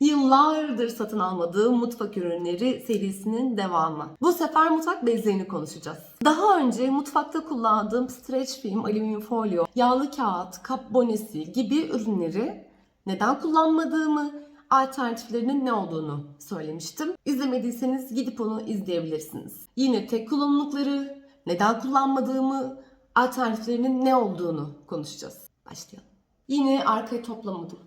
Yıllardır satın almadığım mutfak ürünleri serisinin devamı. Bu sefer mutfak bezlerini konuşacağız. Daha önce mutfakta kullandığım streç film, alüminyum folyo, yağlı kağıt, kap bonesi gibi ürünleri neden kullanmadığımı, alternatiflerinin ne olduğunu söylemiştim. İzlemediyseniz gidip onu izleyebilirsiniz. Yine tek kullanımlıkları, neden kullanmadığımı, alternatiflerinin ne olduğunu konuşacağız. Başlayalım. Yine arkayı toplamadım.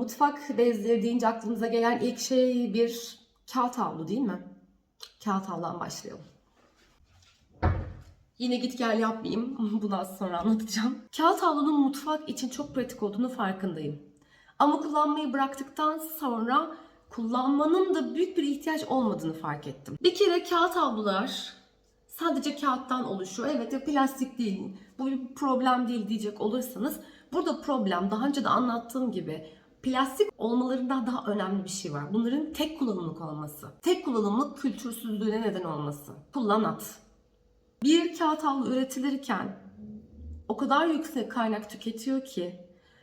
Mutfak bezleri deyince aklımıza gelen ilk şey bir kağıt havlu değil mi? Kağıt havludan başlayalım. Yine git gel yapmayayım. Bunu az sonra anlatacağım. Kağıt havlunun mutfak için çok pratik olduğunu farkındayım. Ama kullanmayı bıraktıktan sonra kullanmanın da büyük bir ihtiyaç olmadığını fark ettim. Bir kere kağıt havlular sadece kağıttan oluşuyor. Evet ya plastik değil. Bu bir problem değil diyecek olursanız burada problem daha önce de anlattığım gibi plastik olmalarından daha önemli bir şey var. Bunların tek kullanımlık olması. Tek kullanımlık kültürsüzlüğüne neden olması. Kullan at. Bir kağıt havlu üretilirken o kadar yüksek kaynak tüketiyor ki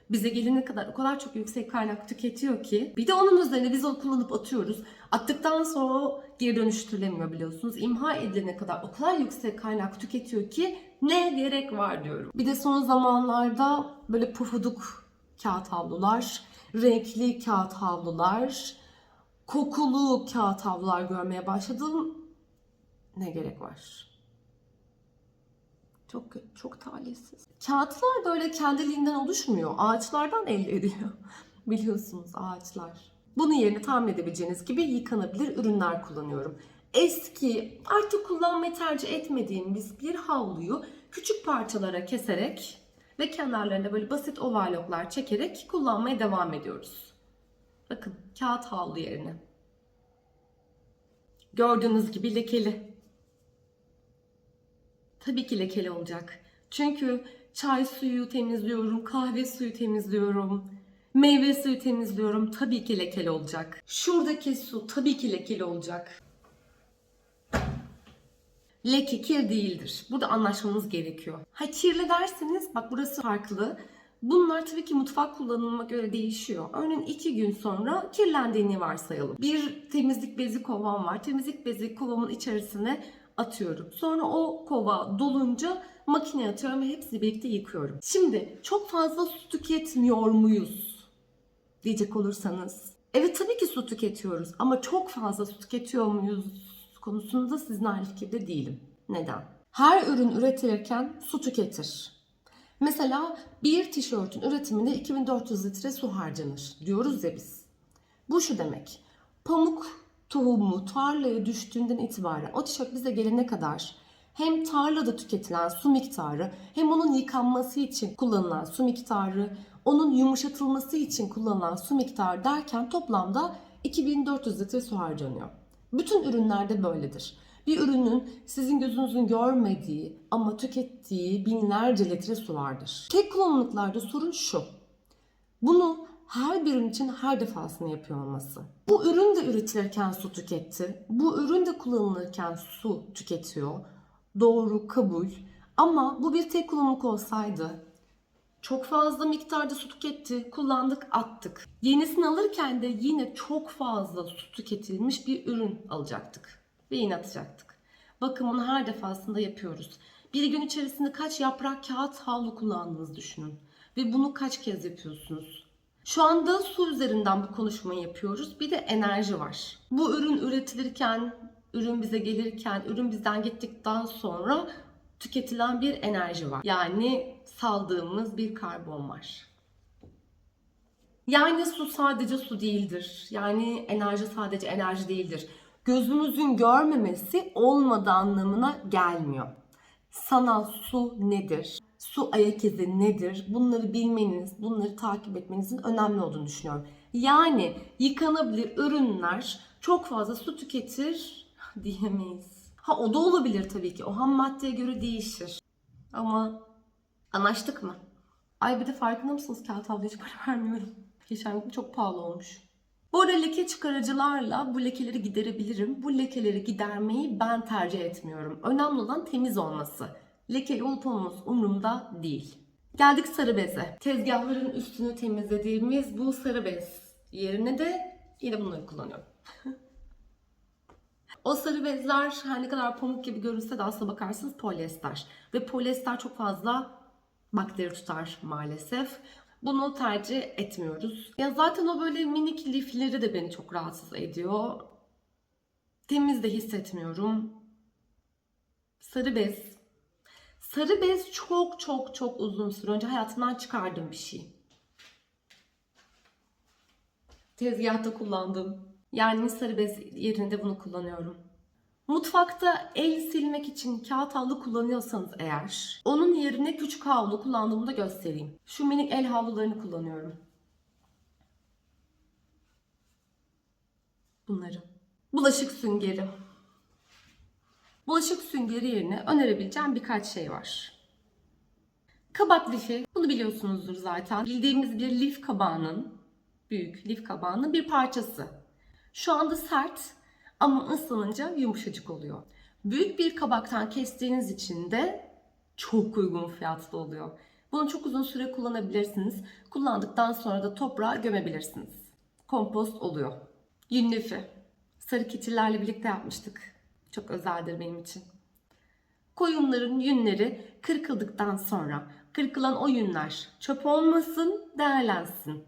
bize gelene kadar o kadar çok yüksek kaynak tüketiyor ki bir de onun üzerine biz onu kullanıp atıyoruz. Attıktan sonra o geri dönüştürülemiyor biliyorsunuz. İmha edilene kadar o kadar yüksek kaynak tüketiyor ki ne gerek var diyorum. Bir de son zamanlarda böyle pufuduk kağıt havlular, renkli kağıt havlular, kokulu kağıt havlular görmeye başladım. Ne gerek var? Çok çok talihsiz. Kağıtlar böyle kendiliğinden oluşmuyor. Ağaçlardan elde ediliyor. Biliyorsunuz ağaçlar. Bunun yerine tahmin edebileceğiniz gibi yıkanabilir ürünler kullanıyorum. Eski, artık kullanmayı tercih etmediğimiz bir havluyu küçük parçalara keserek ve kenarlarında böyle basit overlocklar çekerek kullanmaya devam ediyoruz. Bakın kağıt havlu yerine. Gördüğünüz gibi lekeli. Tabii ki lekeli olacak. Çünkü çay suyu temizliyorum, kahve suyu temizliyorum, meyve suyu temizliyorum. Tabii ki lekeli olacak. Şuradaki su tabii ki lekeli olacak. Leke kir değildir. Burada anlaşmamız gerekiyor. Ha kirli derseniz bak burası farklı. Bunlar tabii ki mutfak kullanımına göre değişiyor. Örneğin iki gün sonra kirlendiğini varsayalım. Bir temizlik bezi kovam var. Temizlik bezi kovamın içerisine atıyorum. Sonra o kova dolunca makineye atıyorum ve hepsini birlikte yıkıyorum. Şimdi çok fazla su tüketmiyor muyuz? Diyecek olursanız. Evet tabii ki su tüketiyoruz ama çok fazla su tüketiyor muyuz konusunda sizin aynı fikirde değilim. Neden? Her ürün üretilirken su tüketir. Mesela bir tişörtün üretiminde 2400 litre su harcanır diyoruz ya biz. Bu şu demek. Pamuk tohumu tarlaya düştüğünden itibaren o tişört bize gelene kadar hem tarlada tüketilen su miktarı hem onun yıkanması için kullanılan su miktarı, onun yumuşatılması için kullanılan su miktarı derken toplamda 2400 litre su harcanıyor. Bütün ürünlerde böyledir. Bir ürünün sizin gözünüzün görmediği ama tükettiği binlerce litre su vardır. Tek kullanımlıklarda sorun şu. Bunu her bir ürün için her defasında yapıyor olması. Bu ürün de üretilirken su tüketti. Bu ürün de kullanılırken su tüketiyor. Doğru, kabul. Ama bu bir tek kullanımlık olsaydı çok fazla miktarda su tüketti, kullandık, attık. Yenisini alırken de yine çok fazla su tüketilmiş bir ürün alacaktık ve yine atacaktık. Bakımını her defasında yapıyoruz. Bir gün içerisinde kaç yaprak kağıt havlu kullandığınızı düşünün ve bunu kaç kez yapıyorsunuz. Şu anda su üzerinden bu konuşmayı yapıyoruz. Bir de enerji var. Bu ürün üretilirken, ürün bize gelirken, ürün bizden gittikten sonra tüketilen bir enerji var. Yani saldığımız bir karbon var. Yani su sadece su değildir. Yani enerji sadece enerji değildir. Gözümüzün görmemesi olmadığı anlamına gelmiyor. Sanal su nedir? Su ayak izi nedir? Bunları bilmeniz, bunları takip etmenizin önemli olduğunu düşünüyorum. Yani yıkanabilir ürünler çok fazla su tüketir diyemeyiz. Ha o da olabilir tabii ki. O ham maddeye göre değişir. Ama anlaştık mı? Ay bir de farkında mısınız kağıt havluya hiç para vermiyorum. Geçen gün çok pahalı olmuş. Bu arada leke çıkarıcılarla bu lekeleri giderebilirim. Bu lekeleri gidermeyi ben tercih etmiyorum. Önemli olan temiz olması. Lekeli olup olması umurumda değil. Geldik sarı beze. Tezgahların üstünü temizlediğimiz bu sarı bez yerine de Yine bunları kullanıyorum. o sarı bezler her ne kadar pamuk gibi görünse de aslına bakarsanız polyester. Ve polyester çok fazla bakteri tutar maalesef. Bunu tercih etmiyoruz. Ya zaten o böyle minik lifleri de beni çok rahatsız ediyor. Temiz de hissetmiyorum. Sarı bez. Sarı bez çok çok çok uzun süre önce hayatımdan çıkardığım bir şey. Tezgahta kullandım. Yani sarı bez yerinde bunu kullanıyorum. Mutfakta el silmek için kağıt havlu kullanıyorsanız eğer, onun yerine küçük havlu kullandığımı da göstereyim. Şu minik el havlularını kullanıyorum. Bunları. Bulaşık süngeri. Bulaşık süngeri yerine önerebileceğim birkaç şey var. Kabak lifi. Bunu biliyorsunuzdur zaten. Bildiğimiz bir lif kabağının, büyük lif kabağının bir parçası. Şu anda sert ama ıslanınca yumuşacık oluyor. Büyük bir kabaktan kestiğiniz için de çok uygun fiyatlı oluyor. Bunu çok uzun süre kullanabilirsiniz. Kullandıktan sonra da toprağa gömebilirsiniz. Kompost oluyor. Yün lifi. Sarı keçilerle birlikte yapmıştık. Çok özeldir benim için. Koyunların yünleri kırkıldıktan sonra kırkılan o yünler çöp olmasın, değerlensin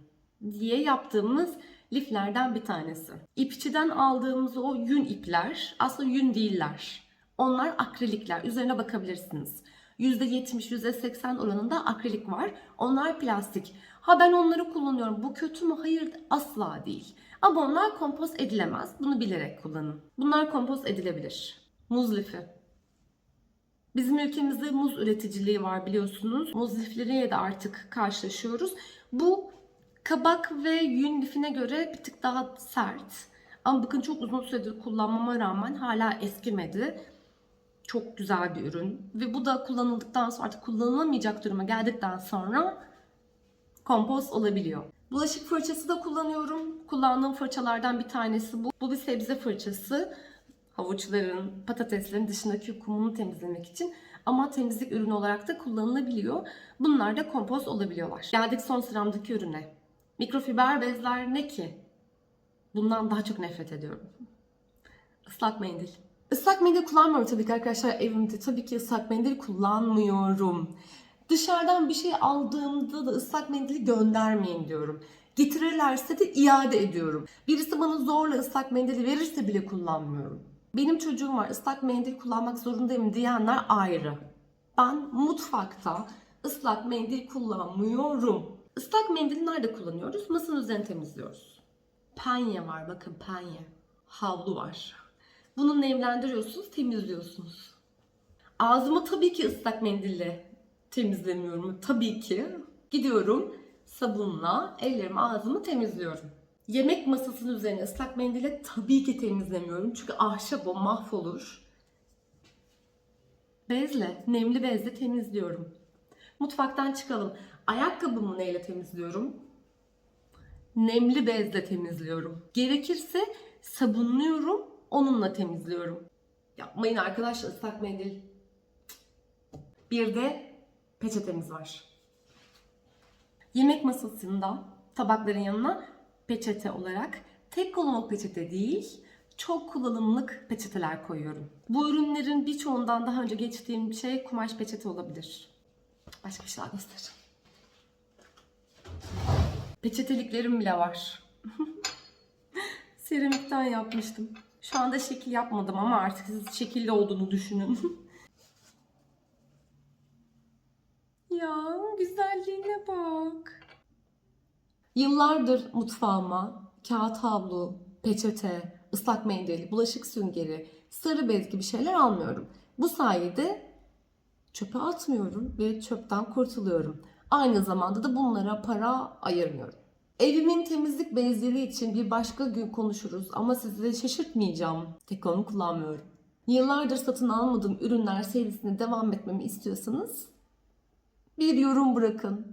diye yaptığımız liflerden bir tanesi. İpçiden aldığımız o yün ipler aslında yün değiller. Onlar akrilikler. Üzerine bakabilirsiniz. %70, %80 oranında akrilik var. Onlar plastik. Ha ben onları kullanıyorum. Bu kötü mü? Hayır asla değil. Ama onlar kompost edilemez. Bunu bilerek kullanın. Bunlar kompost edilebilir. Muz lifi. Bizim ülkemizde muz üreticiliği var biliyorsunuz. Muz lifleriyle de artık karşılaşıyoruz. Bu kabak ve yün lifine göre bir tık daha sert. Ama bakın çok uzun süredir kullanmama rağmen hala eskimedi. Çok güzel bir ürün. Ve bu da kullanıldıktan sonra artık kullanılamayacak duruma geldikten sonra kompost olabiliyor. Bulaşık fırçası da kullanıyorum. Kullandığım fırçalardan bir tanesi bu. Bu bir sebze fırçası. Havuçların, patateslerin dışındaki kumunu temizlemek için. Ama temizlik ürünü olarak da kullanılabiliyor. Bunlar da kompost olabiliyorlar. Geldik son sıramdaki ürüne. Mikrofiber bezler ne ki? Bundan daha çok nefret ediyorum. Islak mendil. Islak mendil kullanmıyorum tabii ki arkadaşlar evimde. Tabii ki ıslak mendil kullanmıyorum. Dışarıdan bir şey aldığımda da ıslak mendili göndermeyin diyorum. Getirirlerse de iade ediyorum. Birisi bana zorla ıslak mendili verirse bile kullanmıyorum. Benim çocuğum var ıslak mendil kullanmak zorundayım diyenler ayrı. Ben mutfakta ıslak mendil kullanmıyorum. Islak mendili nerede kullanıyoruz? Masanın üzerine temizliyoruz. Penye var bakın penye. Havlu var. Bunu nemlendiriyorsunuz, temizliyorsunuz. Ağzımı tabii ki ıslak mendille temizlemiyorum. Tabii ki. Gidiyorum sabunla ellerimi ağzımı temizliyorum. Yemek masasının üzerine ıslak mendille tabii ki temizlemiyorum. Çünkü ahşap o mahvolur. Bezle, nemli bezle temizliyorum. Mutfaktan çıkalım. Ayakkabımı neyle temizliyorum? Nemli bezle temizliyorum. Gerekirse sabunluyorum, onunla temizliyorum. Yapmayın arkadaşlar ıslak mendil. Bir de peçetemiz var. Yemek masasında tabakların yanına peçete olarak tek kullanımlık peçete değil, çok kullanımlık peçeteler koyuyorum. Bu ürünlerin birçoğundan daha önce geçtiğim şey kumaş peçete olabilir. Başka bir şey daha göstereceğim. Peçeteliklerim bile var. Seramikten yapmıştım. Şu anda şekil yapmadım ama artık siz şekilli olduğunu düşünün. ya güzelliğine bak. Yıllardır mutfağıma kağıt havlu, peçete, ıslak mendil, bulaşık süngeri, sarı bez gibi şeyler almıyorum. Bu sayede çöpe atmıyorum ve çöpten kurtuluyorum. Aynı zamanda da bunlara para ayırmıyorum. Evimin temizlik bezleri için bir başka gün konuşuruz ama sizi şaşırtmayacağım. Tek onu kullanmıyorum. Yıllardır satın almadığım ürünler serisine devam etmemi istiyorsanız bir yorum bırakın.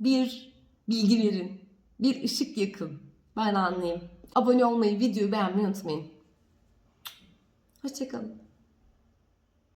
Bir bilgi verin. Bir ışık yakın. Ben anlayayım. Abone olmayı, videoyu beğenmeyi unutmayın. Hoşçakalın.